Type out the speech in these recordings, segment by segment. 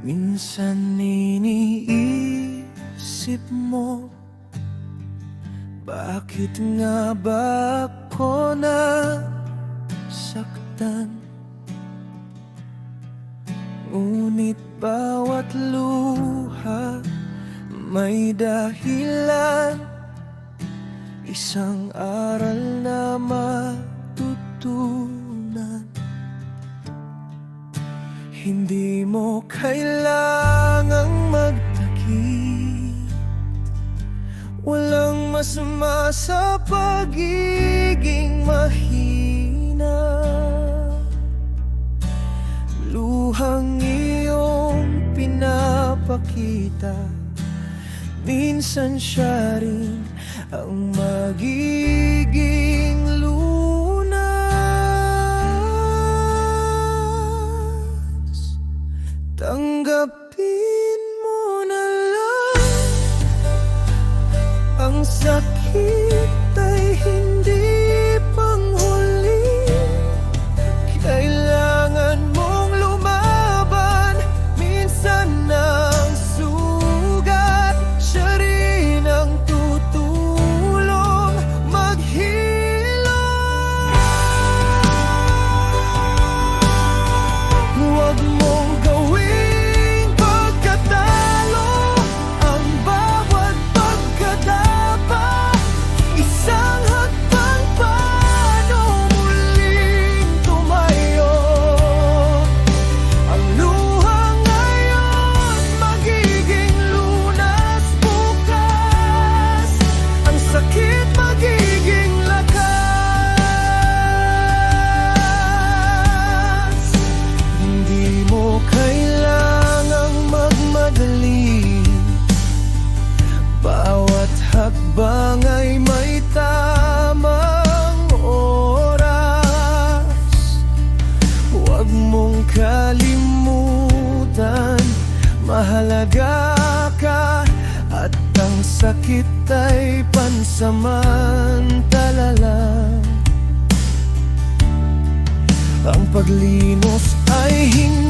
Minsan iniisip mo Bakit nga ba ako nasaktan? Ngunit bawat luha may dahilan Isang aral na matutunan Hindi mo kailangang magtaki. Walang masama sa pagiging mahina. Luhang iyong pinapakita. Minsan siya rin ang magiging sakit ay sakit ay pansamantala. Lang Ang paglinos ay hindi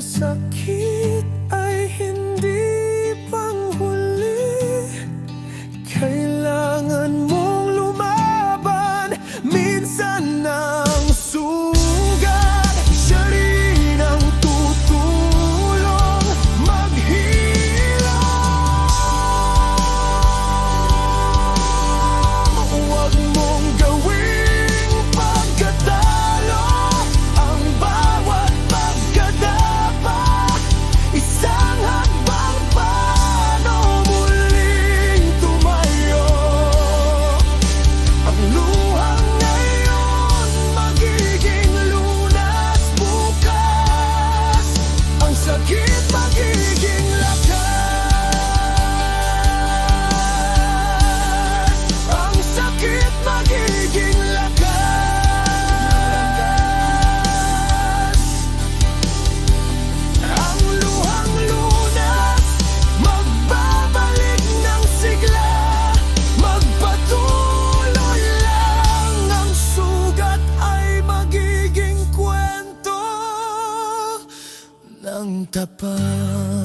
sakit ay hindi Tapa.